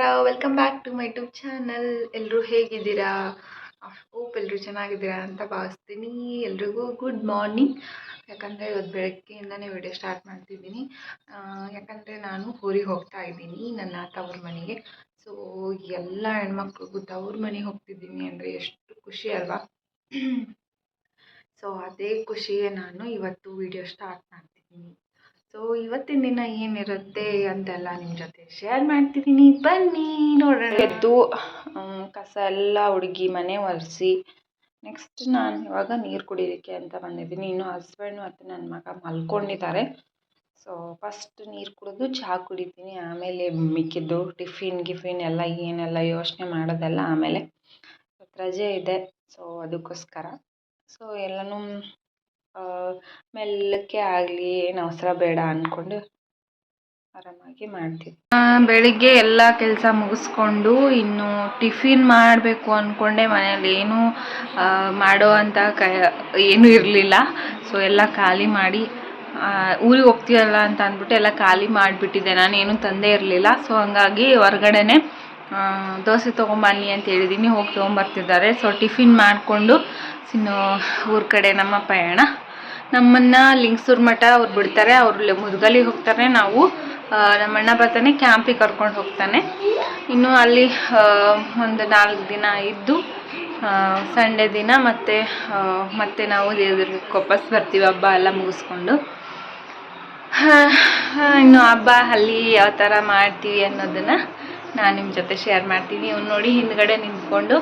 ನಮಸ್ಕಾರ welcome back to my YouTube channel ಎಲ್ಲರೂ ಹೇಗಿದ್ದೀರಾ? ಹೋಪ್ ಎಲ್ಲರೂ ಚೆನ್ನಾಗಿದ್ದೀರಾ ಅಂತ ಭಾವಿಸ್ತೀನಿ. ಎಲ್ರಿಗೂ ಗುಡ್ ಮಾರ್ನಿಂಗ್ ಯಾಕಂದರೆ ಇವತ್ತು ಬೆಳಗ್ಗೆಯಿಂದನೇ ವಿಡಿಯೋ ಸ್ಟಾರ್ಟ್ ಮಾಡ್ತಿದ್ದೀನಿ. ಯಾಕಂದರೆ ನಾನು ಊರಿಗೆ ಹೋಗ್ತಾ ಇದ್ದೀನಿ, ನನ್ನ ತವ್ರ ಮನೆಗೆ. ಸೊ ಎಲ್ಲ ಹೆಣ್ಮಕ್ಳಿಗೂ ತವ್ರ ಮನೆಗೆ ಹೋಗ್ತಿದ್ದೀನಿ ಅಂದರೆ ಎಷ್ಟು ಖುಷಿ ಅಲ್ವಾ? ಸೊ ಅದೇ ಖುಷಿಯೇ ನಾನು ಇವತ್ತು ವಿಡಿಯೋ ಸ್ಟಾರ್ಟ್ ಮಾಡ್ತಿದ್ದೀನಿ. ಸೊ ಇವತ್ತಿನ ದಿನ ಏನಿರುತ್ತೆ ಅಂತೆಲ್ಲ ನಿಮ್ಮ ಜೊತೆ ಶೇರ್ ಮಾಡ್ತಿದ್ದೀನಿ ಬನ್ನಿ ನೋಡೋಣ. ಎದ್ದು ಕಸ ಎಲ್ಲ ಹುಡುಗಿ ಮನೆ ಒರೆಸಿ ನೆಕ್ಸ್ಟ್ ನಾನು ಇವಾಗ ನೀರು ಕುಡಿಲಿಕ್ಕೆ ಅಂತ ಬಂದಿದ್ದೀನಿ. ಇನ್ನು ಹಸ್ಬೆಂಡು ಮತ್ತು ನನ್ನ ಮಗ ಮಲ್ಕೊಂಡಿದ್ದಾರೆ. ಸೊ ಫಸ್ಟ್ ನೀರು ಕುಡಿದು ಚಹಾ ಕುಡಿತೀನಿ. ಆಮೇಲೆ ಮಿಕ್ಕಿದ್ದು ಟಿಫಿನ್, ಗಿಫಿನ್ ಎಲ್ಲ ಏನೆಲ್ಲ ಯೋಚನೆ ಮಾಡೋದೆಲ್ಲ ಆಮೇಲೆ ರಜೆ ಇದೆ. ಸೊ ಅದಕ್ಕೋಸ್ಕರ. ಸೊ ಎಲ್ಲನೂ ಮೆಲ್ಲಕ್ಕೆ ಆಗಲಿ, ಏನು ಅವಸರ ಬೇಡ ಅಂದ್ಕೊಂಡು ಆರಾಮಾಗಿ ಮಾಡ್ತೀವಿ. ಬೆಳಿಗ್ಗೆ ಎಲ್ಲ ಕೆಲಸ ಮುಗಿಸ್ಕೊಂಡು ಇನ್ನು ಟಿಫಿನ್ ಮಾಡಬೇಕು ಅಂದ್ಕೊಂಡೆ ಮನೇಲಿ. ಏನು ಮಾಡೋ ಅಂತ ಕ, ಏನೂ ಇರಲಿಲ್ಲ. ಸೊ ಎಲ್ಲ ಖಾಲಿ ಮಾಡಿ ಊರಿಗೆ ಹೋಗ್ತೀವಲ್ಲ ಅಂತ ಅಂದ್ಬಿಟ್ಟು ಎಲ್ಲ ಖಾಲಿ ಮಾಡಿಬಿಟ್ಟಿದ್ದೆ. ನಾನು ಏನೂ ತಂದೇ ಇರಲಿಲ್ಲ. ಸೊ ಹಂಗಾಗಿ ಹೊರ್ಗಡೆನೆ ದೋಸೆ ತೊಗೊಂಬನ್ನಿ ಅಂತ ಹೇಳಿದ್ದೀನಿ ಹೋಗಿ ತೊಗೊಂಬರ್ತಿದ್ದಾರೆ. ಸೊ ಟಿಫಿನ್ ಮಾಡಿಕೊಂಡು, ಇನ್ನು ಊರ ಕಡೆ ನಮ್ಮ ಪಯಣ ನಮ್ಮನ್ನು ಲಿಂಗಸೂರು ಮಠ ಅವ್ರು ಬಿಡ್ತಾರೆ, ಅವ್ರು ಮುದ್ಗಲಿಗೆ ಹೋಗ್ತಾರೆ, ನಾವು ನಮ್ಮಣ್ಣ ಬರ್ತಾನೆ ಕ್ಯಾಂಪಿಗೆ ಕರ್ಕೊಂಡು ಹೋಗ್ತಾನೆ. ಇನ್ನು ಅಲ್ಲಿ ಒಂದು ನಾಲ್ಕು ದಿನ ಇದ್ದು ಸಂಡೆ ದಿನ ಮತ್ತೆ ಮತ್ತೆ ನಾವು ದೇವದುರ್ಗಕ್ಕೆ ವಾಪಸ್ ಬರ್ತೀವಿ, ಹಬ್ಬ ಎಲ್ಲ ಮುಗಿಸ್ಕೊಂಡು. ಇನ್ನು ಹಬ್ಬ ಅಲ್ಲಿ ಯಾವ ಥರ ಮಾಡ್ತೀವಿ ಅನ್ನೋದನ್ನು ನಾನು ನಿಮ್ಮ ಜೊತೆ ಶೇರ್ ಮಾಡ್ತೀನಿ. ಇವ್ನು ನೋಡಿ ಹಿಂದ್ಗಡೆ ನಿಂತ್ಕೊಂಡು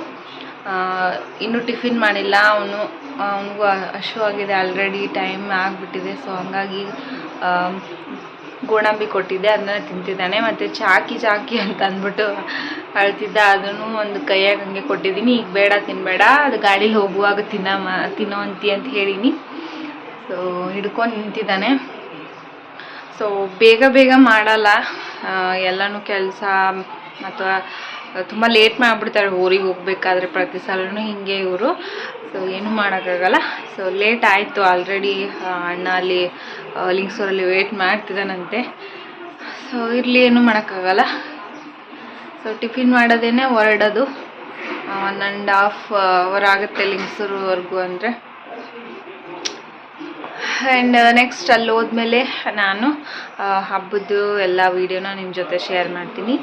ಇನ್ನೂ ಟಿಫಿನ್ ಮಾಡಿಲ್ಲ, ಅವನು, ಅವನಿಗೂ ಆಗಿದೆ ಆಲ್ರೆಡಿ ಟೈಮ್ ಆಗಿಬಿಟ್ಟಿದೆ ಸೊ ಹಂಗಾಗಿ ಗೋಡಂಬಿ ಕೊಟ್ಟಿದ್ದೆ, ಅದನ್ನ ತಿಂತಿದ್ದಾನೆ, ಮತ್ತು ಚಾಕಿ ಚಾಕಿ ಅಂತ ಅಂದ್ಬಿಟ್ಟು ಅಳ್ತಿದ್ದ, ಅದನ್ನು ಒಂದು ಕೈಯಾಗ ಹಂಗೆ ಕೊಟ್ಟಿದ್ದೀನಿ, ಈಗ ಬೇಡ ತಿನ್ನಬೇಡ ಅದು ಗಾಡೀಲಿ ಹೋಗುವಾಗ ತಿನ್ನ ತಿನ್ನೋ ಅಂತಿ ಹೇಳೀನಿ. ಸೊ ಹಿಡ್ಕೊಂಡು ನಿಂತಿದ್ದಾನೆ. ಸೊ ಬೇಗ ಬೇಗ ಮಾಡಲ್ಲ ಎಲ್ಲನೂ ಕೆಲಸ ಅಥವಾ ತುಂಬ ಲೇಟ್ ಮಾಡಿಬಿಡ್ತಾರೆ, ಊರಿಗೆ ಹೋಗ್ಬೇಕಾದ್ರೆ ಪ್ರತಿ ಸಲನೂ ಹಿಂಗೆ ಇವರು. ಸೊ ಏನೂ ಮಾಡೋಕ್ಕಾಗಲ್ಲ. ಸೊ ಲೇಟ್ ಆಯಿತು ಆಲ್ರೆಡಿ ಅಣ್ಣ ಅಲ್ಲಿ ಲಿಂಗ್ಸೂರಲ್ಲಿ ವೇಟ್ ಮಾಡ್ತಿದ್ದಾನಂತೆ. ಸೊ ಇರಲಿ, ಏನು ಮಾಡೋಕ್ಕಾಗಲ್ಲ. ಸೊ ಟಿಫಿನ್ ಮಾಡೋದೇನೆ ಹೊರಡೋದು. ಒನ್ ಆ್ಯಂಡ್ ಹಾಫ್ ಅವರ್ ಆಗುತ್ತೆ ಲಿಂಗ್ಸೂರ್ವರೆಗೂ ಅಂದರೆ. ಆ್ಯಂಡ್ ನೆಕ್ಸ್ಟ್ ಅಲ್ಲಿ ಹೋದ್ಮೇಲೆ ನಾನು ಹಬ್ಬದ್ದು ಎಲ್ಲ ವೀಡಿಯೋನ ನಿಮ್ಮ ಜೊತೆ ಶೇರ್ ಮಾಡ್ತೀನಿ.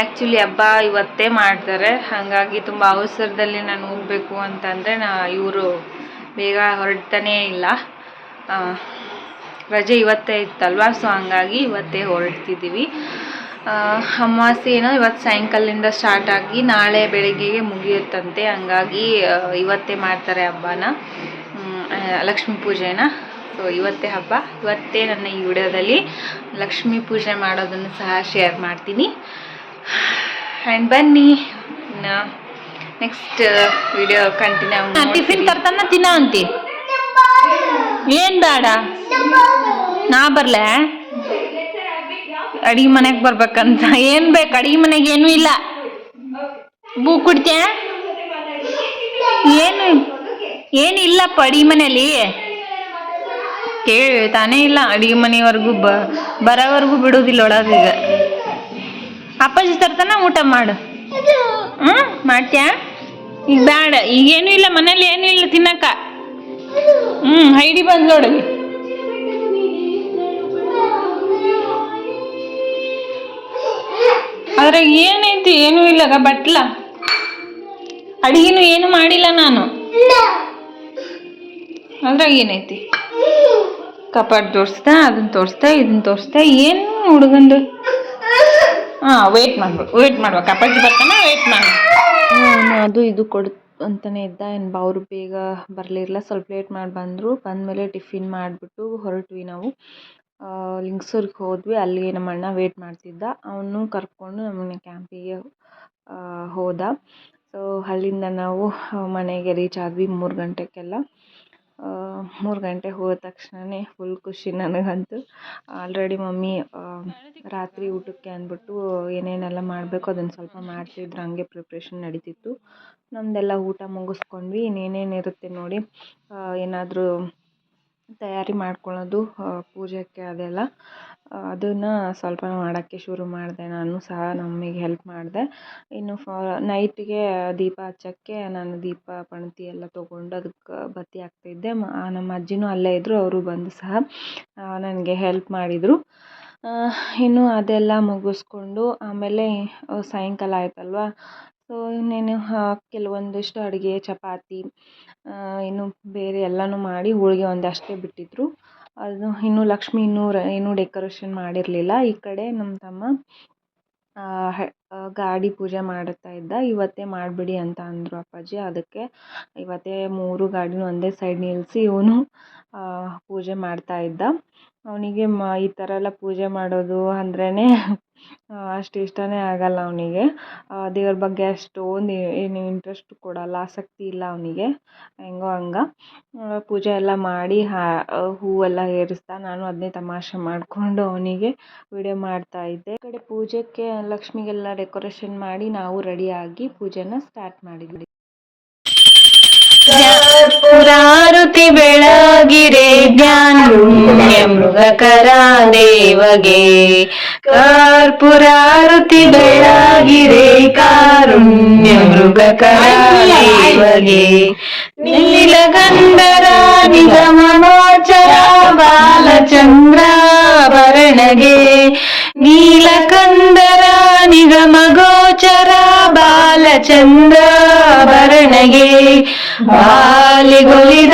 ಆ್ಯಕ್ಚುಲಿ ಹಬ್ಬ ಇವತ್ತೇ ಮಾಡ್ತಾರೆ. ಹಾಗಾಗಿ ತುಂಬ ಅವಸರದಲ್ಲಿ ನಾನು ಹೋಗಬೇಕು ಅಂತಂದರೆ ನಾ ಇವರು ಬೇಗ ಹೊರಡ್ತಾನೇ ಇಲ್ಲ. ರಜೆ ಇವತ್ತೇ ಇತ್ತಲ್ವಾ? ಸೊ ಹಂಗಾಗಿ ಇವತ್ತೇ ಹೊರಡ್ತಿದ್ದೀವಿ. ಅಮಾವಾಸ್ಯೆನೋ ಇವತ್ತು ಸಾಯಂಕಾಲದಿಂದ ಸ್ಟಾರ್ಟ್ ಆಗಿ ನಾಳೆ ಬೆಳಿಗ್ಗೆಗೆ ಮುಗಿಯುತ್ತಂತೆ. ಹಂಗಾಗಿ ಇವತ್ತೇ ಮಾಡ್ತಾರೆ ಹಬ್ಬನ. ಲಕ್ಷ್ಮೀ ಪೂಜೆನ. ಸೊ ಇವತ್ತೇ ಹಬ್ಬ. ಇವತ್ತೇ ನನ್ನ ಈ ವಿಡಿಯೋದಲ್ಲಿ ಲಕ್ಷ್ಮೀ ಪೂಜೆ ಮಾಡೋದನ್ನು ಸಹ ಶೇರ್ ಮಾಡ್ತೀನಿ. ಆ್ಯಂಡ್ ಬನ್ನಿ ನೆಕ್ಸ್ಟ್ ವಿಡಿಯೋ ಕಂಟಿನ್ಯೂ ಟಿಫಿನ್ ತರ್ತಾನ ತಿನ್ನ ಅಂತಿ. ಏನ್ ಬೇಡ. ನಾ ಬರಲೆ? ಅಡಿಗೆ ಮನೆಗೆ ಬರ್ಬೇಕಂತ. ಏನ್ ಬೇಕು? ಅಡಿಗೆ ಮನೆಗೆ ಏನೂ ಇಲ್ಲ. ಬೂ ಕುಡ್ತೀಯ? ಏನು? ಏನಿಲ್ಲಪ್ಪ ಅಡಿಗೆ ಮನೇಲಿ. ಕೇಳಿ, ತಾನೇ ಇಲ್ಲ, ಅಡಿಗೆ ಮನೆವರೆಗೂ ಬ, ಬರೋವರೆಗೂ ಬಿಡೋದಿಲ್ಲ ಒಳಗೆ ಈಗ. ಅಪ್ಪಾಜಿ ತರ್ತಾನ, ಊಟ ಮಾಡು. ಹ್ಞೂ ಮಾಡ್ತ್ಯಾ? ಈಗ ಬೇಡ ಈಗೇನು ಇಲ್ಲ, ಮನೇಲಿ ಏನೂ ಇಲ್ಲ ತಿನ್ನಕ್ಕ ಹ್ಞೂ ಹೈಡಿ ಬಂದ್ ನೋಡಲಿ ಅದ್ರಾಗ ಏನೈತಿ, ಏನೂ ಇಲ್ಲ ಬಟ್ಲ. ಅಡಿಗೆನು ಏನು ಮಾಡಿಲ್ಲ ನಾನು. ಅದ್ರಾಗ ಏನೈತಿ? ಕಪಾಟ್ ತೋರಿಸ್ತಾ ಅದನ್ನ ತೋರಿಸ್ತಾ ಇದನ್ನ ತೋರಿಸ್ತಾ ಏನು ಹುಡುಗಂದು? ಹಾಂ ವೇಟ್ ಮಾಡ್ಬೇಕು ವೇಟ್ ಮಾಡ್ಬೇಕು. ಕಪಾಟ್ ಬರ್ತಾನೆ ವೇಟ್ ಮಾಡ್ಬೇಕು ಅದು ಇದು ಕೊಡ್ ಅಂತಾನೆ ಇದ್ದ, ಏನು ಅವರು ಬೇಗ ಬರಲಿಲ್ಲ ಸ್ವಲ್ಪ ಲೇಟ್ ಮಾಡಿ ಬಂದರು. ಬಂದಮೇಲೆ ಟಿಫಿನ್ ಮಾಡಿಬಿಟ್ಟು ಹೊರಟ್ವಿ ನಾವು. ಲಿಂಗ್ಸೂರ್ಗೆ ಹೋದ್ವಿ, ಅಲ್ಲಿ ನಮ್ಮ ಅಣ್ಣ ವೇಟ್ ಮಾಡ್ತಿದ್ದ. ಅವನು ಕರ್ಕೊಂಡು ನಮ್ಮನ್ನ ಕ್ಯಾಂಪಿಗೆ ಹೋದ. ಸೊ ಅಲ್ಲಿಂದ ನಾವು ಮನೆಗೆ ರೀಚ್ ಆದ್ವಿ ಮೂರು ಗಂಟೆಗೆಲ್ಲ ಮೂರು ಗಂಟೆ ಹೋದ ತಕ್ಷಣವೇ ಫುಲ್ ಖುಷಿ ನನಗಂತೂ. ಆಲ್ರೆಡಿ ಮಮ್ಮಿ ರಾತ್ರಿ ಊಟಕ್ಕೆ ಅಂದ್ಬಿಟ್ಟು ಏನೇನೆಲ್ಲ ಮಾಡಬೇಕು ಅದನ್ನು ಸ್ವಲ್ಪ ಮಾಡ್ತಿದ್ರು, ಹಂಗೆ ಪ್ರಿಪ್ರೇಷನ್ ನಡೀತಿತ್ತು. ನಮ್ಮದೆಲ್ಲ ಊಟ ಮುಗಿಸ್ಕೊಂಡ್ವಿ ಇನ್ನೇನೇನಿರುತ್ತೆ ನೋಡಿ ಏನಾದರೂ ತಯಾರಿ ಮಾಡ್ಕೊಳ್ಳೋದು ಪೂಜೆಗೆ ಅದೆಲ್ಲ. ಅದನ್ನು ಸ್ವಲ್ಪ ಮಾಡೋಕ್ಕೆ ಶುರು ಮಾಡಿದೆ. ನಾನು ಸಹ ನಮ್ಮಮ್ಮಿಗೆ ಹೆಲ್ಪ್ ಮಾಡಿದೆ. ಇನ್ನು ಫ ನೈಟಿಗೆ ದೀಪ ಹಚ್ಚೋಕ್ಕೆ ನಾನು ದೀಪ, ಪಣತಿ ಎಲ್ಲ ತೊಗೊಂಡು ಅದಕ್ಕೆ ಬತ್ತಿ ಹಾಕ್ತಿದ್ದೆ. ನಮ್ಮ ಅಜ್ಜಿನೂ ಅಲ್ಲೇ ಇದ್ದರು ಅವರು ಬಂದು ಸಹ ನನಗೆ ಹೆಲ್ಪ್ ಮಾಡಿದರು. ಇನ್ನು ಅದೆಲ್ಲ ಮುಗಿಸ್ಕೊಂಡು ಆಮೇಲೆ ಸಾಯಂಕಾಲ ಆಯ್ತಲ್ವ? ಸೊ ಇನ್ನೇನು ಕೆಲವೊಂದಿಷ್ಟು ಅಡುಗೆ, ಚಪಾತಿ ಇನ್ನು ಬೇರೆ ಎಲ್ಲನೂ ಮಾಡಿ ಹೋಳಿಗೆ ಒಂದಷ್ಟೇ ಬಿಟ್ಟಿದ್ದರು ಅದು ಇನ್ನೂ ಲಕ್ಷ್ಮಿ ಇನ್ನೂ ರ ಡೆಕೋರೇಷನ್ ಮಾಡಿರಲಿಲ್ಲ. ಈ ಕಡೆ ನಮ್ಮ ತಮ್ಮ ಗಾಡಿ ಪೂಜೆ ಮಾಡುತ್ತಾ ಇದ್ದ. ಇವತ್ತೇ ಮಾಡಿಬಿಡಿ ಅಂತ ಅಂದರು ಅಪ್ಪಾಜಿ. ಅದಕ್ಕೆ ಇವತ್ತೇ ಮೂರು ಗಾಡಿನೂ ಒಂದೇ ಸೈಡ್ ನಿಲ್ಲಿಸಿ ಇವನು ಪೂಜೆ ಮಾಡ್ತಾ ಇದ್ದ. ಅವನಿಗೆ ಮ, ಈ ಥರ ಎಲ್ಲ ಪೂಜೆ ಮಾಡೋದು ಅಂದ್ರೇ ಅಷ್ಟು ಇಷ್ಟನೇ ಆಗಲ್ಲ ಅವನಿಗೆ. ದೇವ್ರ ಬಗ್ಗೆ ಅಷ್ಟೊಂದು ಏನು ಇಂಟ್ರೆಸ್ಟ್ ಕೊಡಲ್ಲ, ಆಸಕ್ತಿ ಇಲ್ಲ ಅವನಿಗೆ. ಹೆಂಗೋ ಹಂಗ. ಪೂಜೆ ಎಲ್ಲ ಮಾಡಿ ಹೂವೆಲ್ಲ ಏರಿಸ್ತಾ ನಾನು ಅದನ್ನೇ ತಮಾಷೆ ಮಾಡಿಕೊಂಡು ಅವನಿಗೆ ವಿಡಿಯೋ ಮಾಡ್ತಾ ಇದ್ದೆ. ಕಡೆ ಪೂಜೆಗೆ ಲಕ್ಷ್ಮಿಗೆಲ್ಲ ಡೆಕೋರೇಷನ್ ಮಾಡಿ ನಾವು ರೆಡಿಯಾಗಿ ಪೂಜೆನ ಸ್ಟಾರ್ಟ್ ಮಾಡಿದ್ವಿ. ಪುರಾರುತಿ ಬೆಳಗಿರೆ ಜ್ಞಾನ ದೇವಗೆ ಕರ್ಪುರಾರುತಿ ಬೆಳಗಿರೆ ಕಾರುಣ್ಯ ಮೃಗಕರ ದೇವಗೆ ನೀಲಗಂಧರ ನಿಗಮಗೋಚರ ಬಾಲಚಂದ್ರ ಭರಣಗೆ. ನೀಲಕಂದರ ನಿಗಮಗೋಚರ ಬಾಲಚಂದ್ರ ಭರಣಗೆ. ಬಾಲಿಗೊಲಿದ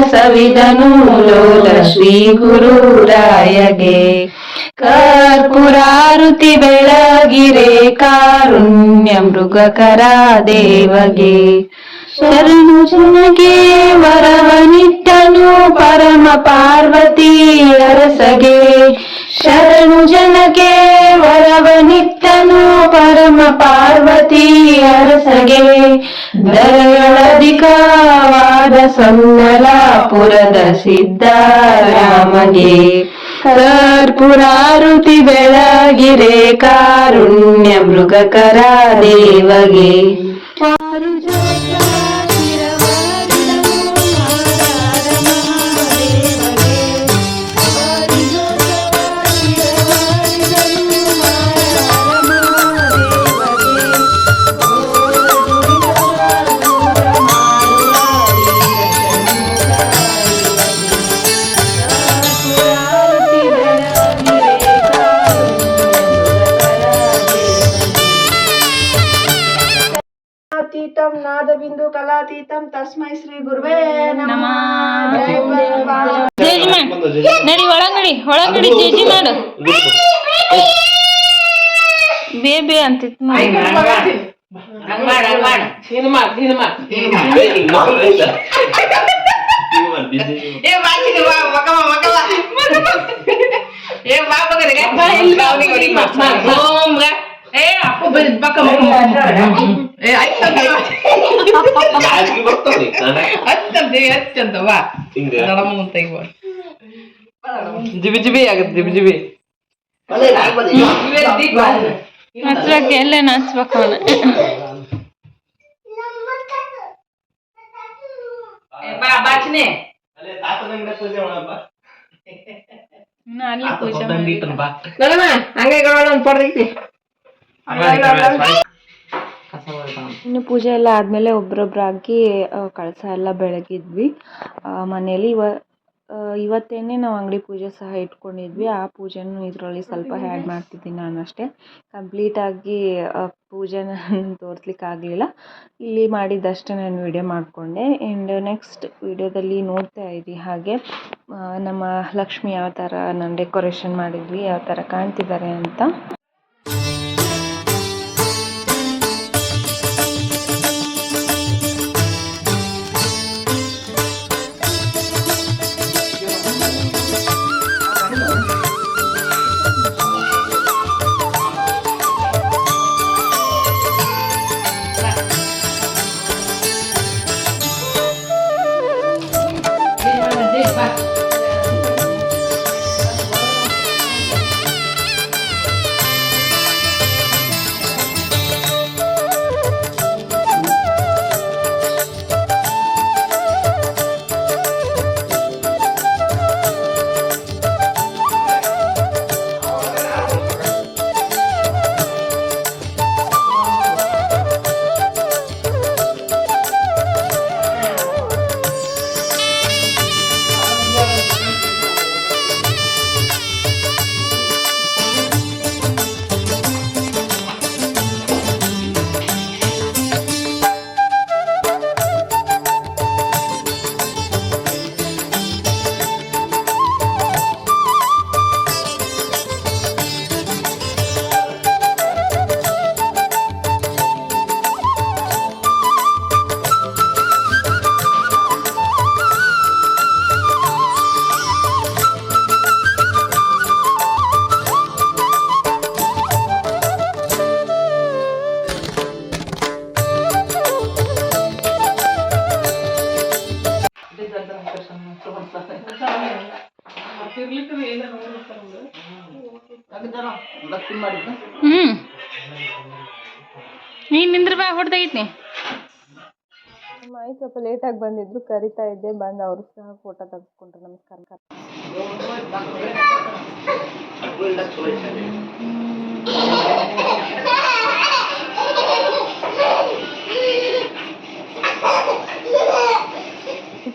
ಸವಿದನು ಲೋಲ ಶ್ರೀ ಗುರುರಾಯಗೆ. ಕರ್ಪುರಾರುತಿ ಬೆಳಗಿರೆ ಕಾರುಣ್ಯ ಮೃಗಕರ ದೇವಗೆ. ಶರಣು ಜನಗೆ ವರವನಿಟ್ಟನು ಪರಮ ಪಾರ್ವತಿ ಅರಸಗೆ. ಶರಣು ಜನಗೆ ವರವನಿತ್ತನು ಪರಮ ಪಾರ್ವತಿ ಅರಸಗೆ. ದರಗಳಧಿಕವಾದ ಸೊನ್ನಲಾಪುರದ ಸಿದ್ಧರಾಮಗೆ ಕರ್ಪುರಾರುತಿ ಬೆಳಗಿರೆ ಕಾರುಣ್ಯ ಮೃಗಕರ ದೇವಗೆ. ಅತೀತಂ ನಾದಬಿಂದು ಕಲಾತೀತಂ ತಸ್ಮೈ ಶ್ರೀ ಗುರುವೇ ನಮಃ. ಜೇಜಿ ಮಾಡು ನಡಿ ಒಳಗಡಿ ಒಳಗಡಿ ಜೇಜಿ ಮಾಡು ಬೇ ಬೇ ಅಂತಿತ್ತು ನೋಡಿ. ಜಿಬಿ ಜಿಬಿ ಆಗತ್ತೆ ಜಿಬಿ ಜಿಬಿ. ಹಚ್ಬೇಕು ಎಲ್ಲ ಹಚ್ಬೇಕು ಅವನ. ಇನ್ನು ಅಲ್ಲಿ ಪೂಜೆ ಮಾಡಿಲ್ಲ. ಹಂಗೆ ಒಂದು ಪಡ್ದೈತಿ ಇನ್ನು ಪೂಜೆ ಎಲ್ಲ ಆದಮೇಲೆ ಒಬ್ರೊಬ್ರಾಗಿ ಆ, ಕಳಸ ಎಲ್ಲ ಬೆಳಗಿದ್ವಿ. ಮನೆಯಲ್ಲಿ ಇವ ಇವತ್ತೇನೆ ನಾವು ಅಂಗಡಿ ಪೂಜೆ ಸಹ ಇಟ್ಕೊಂಡಿದ್ವಿ. ಆ ಪೂಜೆನೂ ಇದರಲ್ಲಿ ಸ್ವಲ್ಪ ಹ್ಯಾಡ್ ಮಾಡ್ತಿದ್ದೀನಿ ನಾನು ಅಷ್ಟೇ. ಕಂಪ್ಲೀಟಾಗಿ ಪೂಜೆನ ತೋರಿಸ್ಲಿಕ್ಕೆ ಆಗಲಿಲ್ಲ. ಇಲ್ಲಿ ಮಾಡಿದ್ದಷ್ಟೇ ನಾನು ವಿಡಿಯೋ ಮಾಡಿಕೊಂಡೆ. ಆ್ಯಂಡ್ ನೆಕ್ಸ್ಟ್ ವಿಡಿಯೋದಲ್ಲಿ ನೋಡ್ತಾ ಇರಿ ಹಾಗೆ ನಮ್ಮ ಲಕ್ಷ್ಮಿ ಯಾವ ಥರ ನಾನು ಡೆಕೋರೇಷನ್ ಮಾಡಿದ್ವಿ ಯಾವ ಥರ ಕಾಣ್ತಿದ್ದಾರೆ ಅಂತ. ಹ್ಮ್. ನೀನ್ ನಿಂದ್ರ ಬಾ ಹೊಡೆದಾಗಿತ್ ಮೈ ಸ್ವಲ್ಪ ಲೇಟ್ ಆಗಿ ಬಂದಿದ್ರು ಕರಿತಾ ಇದ್ದೆ ಬಂದು ಅವರು ಸಹ ಫೋಟೋ ತೆಗೆಸ್ಕೊಂಡ್ರು ನಮಸ್ಕಾರ.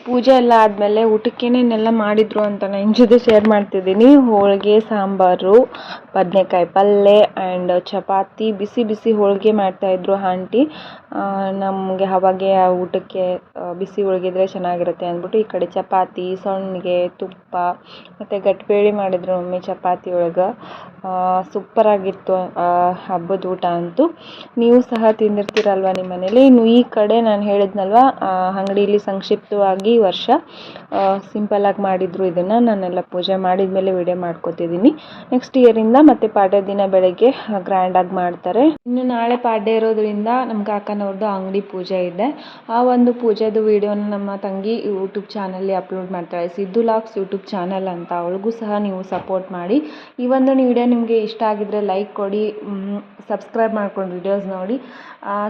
ಪೂಜೆ ಎಲ್ಲ ಆದಮೇಲೆ ಊಟಕ್ಕೇನೇನೆಲ್ಲ ಮಾಡಿದರು ಅಂತ ನಾನು ಜೊತೆ ಶೇರ್ ಮಾಡ್ತಿದ್ದೀನಿ. ಹೋಳಿಗೆ ಸಾಂಬಾರು ಬದನೆಕಾಯಿ ಪಲ್ಯ ಆ್ಯಂಡ್ ಚಪಾತಿ, ಬಿಸಿ ಬಿಸಿ ಹೋಳಿಗೆ ಮಾಡ್ತಾಯಿದ್ರು ಆಂಟಿ. ನಮಗೆ ಅವಾಗೆ ಊಟಕ್ಕೆ ಬಿಸಿ ಹೋಳಿಗೆ ಇದ್ದರೆ ಚೆನ್ನಾಗಿರುತ್ತೆ ಅಂದ್ಬಿಟ್ಟು ಈ ಕಡೆ ಚಪಾತಿ ಸಣ್ಣಗೆ ತುಪ್ಪ ಮತ್ತು ಗಟ್ಟಿಬೇಳೆ ಮಾಡಿದ್ರು ಮಮ್ಮಿ ಚಪಾತಿ ಒಳಗೆ. ಸೂಪರಾಗಿತ್ತು ಹಬ್ಬದ ಊಟ ಅಂತೂ. ನೀವು ಸಹ ತಿಂದಿರ್ತೀರಲ್ವ ನಿಮ್ಮ ಮನೇಲಿ? ಇನ್ನು ಈ ಕಡೆ ನಾನು ಹೇಳಿದ್ನಲ್ವ ಅಂಗಡಿಯಲ್ಲಿ ಸಂಕ್ಷಿಪ್ತವಾಗಿ ವರ್ಷ ವರ್ಷ ಆಗಿ ಮಾಡಿದ್ರು ಇದನ್ನು. ನಾನೆಲ್ಲ ಪೂಜೆ ಮಾಡಿದ ಮೇಲೆ ವಿಡಿಯೋ ಮಾಡ್ಕೋತಿದ್ದೀನಿ ನೆಕ್ಸ್ಟ್ ಇಯರಿಂದ ಮತ್ತೆ ಪಾಡ್ಯ ದಿನ ಬೆಳಗ್ಗೆ ಗ್ರ್ಯಾಂಡಾಗಿ ಮಾಡ್ತಾರೆ. ಇನ್ನು ನಾಳೆ ಪಾಡ್ಯ ಇರೋದ್ರಿಂದ ನಮ್ಮ ಕಾಕನವ್ರದ್ದು ಅಂಗಡಿ ಪೂಜೆ ಇದೆ. ಆ ಒಂದು ಪೂಜೆದು ವಿಡಿಯೋನ ನಮ್ಮ ತಂಗಿ ಯೂಟ್ಯೂಬ್ ಚಾನಲ್ಲಿ ಅಪ್ಲೋಡ್ ಮಾಡ್ತಾಳೆ. ಸಿದ್ದು ಲಾಕ್ಸ್ ಯೂಟ್ಯೂಬ್ ಚಾನಲ್ ಅಂತ ಅವಳಿಗೂ ಸಹ ನೀವು ಸಪೋರ್ಟ್ ಮಾಡಿ. ಈ ಒಂದು ವಿಡಿಯೋ ನಿಮಗೆ ಇಷ್ಟ ಆಗಿದ್ರೆ ಲೈಕ್ ಕೊಡಿ ಸಬ್ಸ್ಕ್ರೈಬ್ ಮಾಡ್ಕೊಂಡು ವಿಡಿಯೋಸ್ ನೋಡಿ.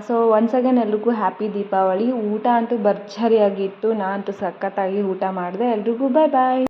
ಸೊ ಒನ್ಸ್ ಅಗೇನ್ ಎಲ್ರಿಗೂ ಹ್ಯಾಪಿ ದೀಪಾವಳಿ. ಊಟ ಅಂತೂ ಭರ್ಜರಿಯಾಗಿತ್ತು. ನಾ ಅಂತೂ ಸಖತ್ತಾಗಿ ಊಟ ಮಾಡಿದೆ. ಎಲ್ರಿಗೂ ಬಾಯ್ ಬಾಯ್